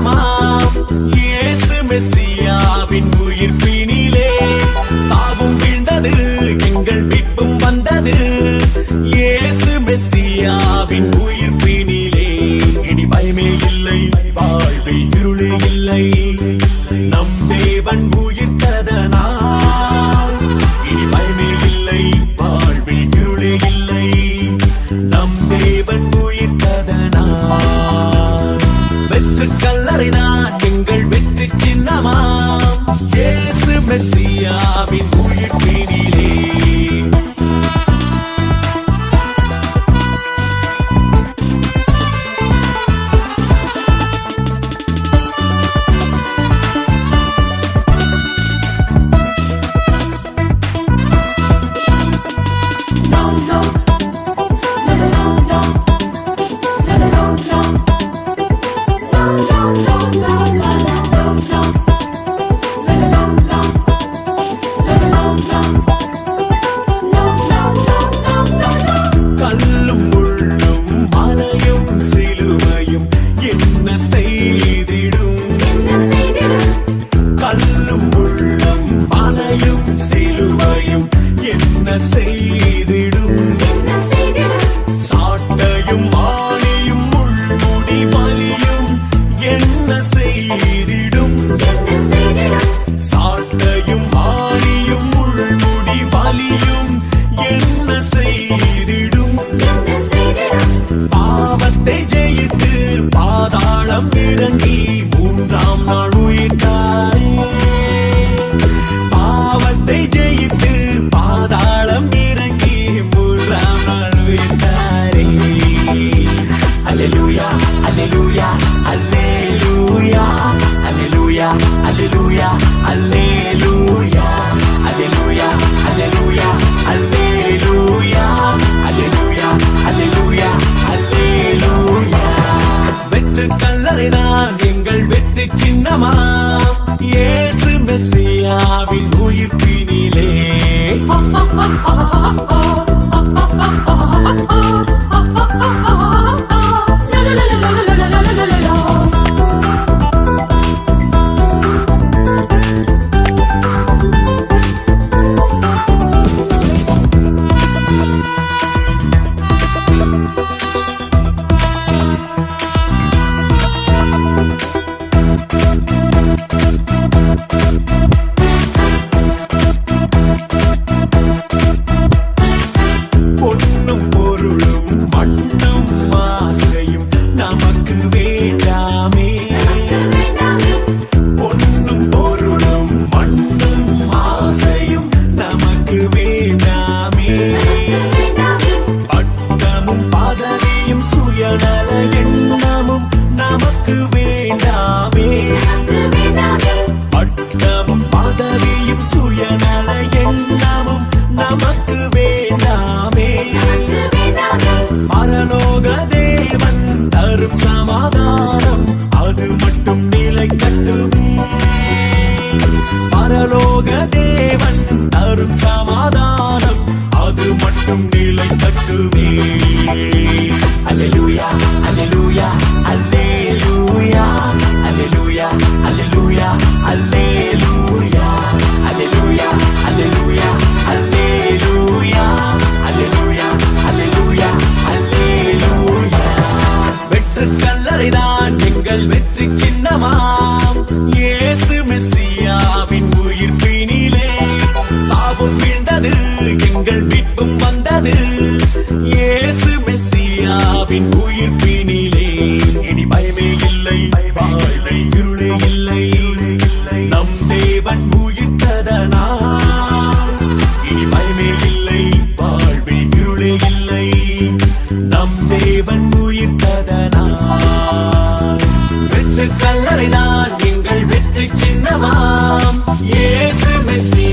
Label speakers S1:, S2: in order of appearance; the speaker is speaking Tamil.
S1: மரணமாம். இயேசு மெஸ்ஸியாவின் உயிர் பிணிலே. சாவும் வீழ்ந்தது எங்கள் மீட்பும் வந்தது. இயேசு மெஸ்ஸியாவின் உயிர் பிணிலே. இனி பயமே இல்லை வாழ்வில் இருளே இல்லை. நம் தேவன் உயிர்த்ததனால் என்ன செய்திடும்? கல்லும் முள்ளும் மலையும் சிலுவையும் என்ன செய்திடும் பாவத்தை ஜெயித்து பாதாளம் இறங்கி மூன்றாம் நாள் உயிர்த்தாரே பாவத்தை ஜெயித்து பாதாளம் இறங்கி மூன்றாம் நாள் உயிர்த்தாரே அல்லூயா அல்லூயா அல்லேலூயா அல்லேலூயா அல்லேலூயா அல்லேலூயா. மரணமா ஏசு மெஸ்ஸியாவின் உயிர்ப்பு வேண்டாமே. பட்டமும் பதவியும் சுயநல எண்ணமும் நமக்கு வேண்டாமே. பரலோக தேவன் தரும் சமாதானம் அது மட்டும் நிலை கட்டுமே. பரலோக தேவன் தரும் சமாதானம் அது மட்டும் நிலை கட்டுமே. அல்லேலூயா அல்லேலூயா இயேசு மெஸ்ஸியாவின் உயிர் பிணிலே. சாவும் வீழ்ந்தது எங்கள் மீட்பும் வந்தது. இயேசு மெஸ்ஸியாவின் உயிர் பிணி I see.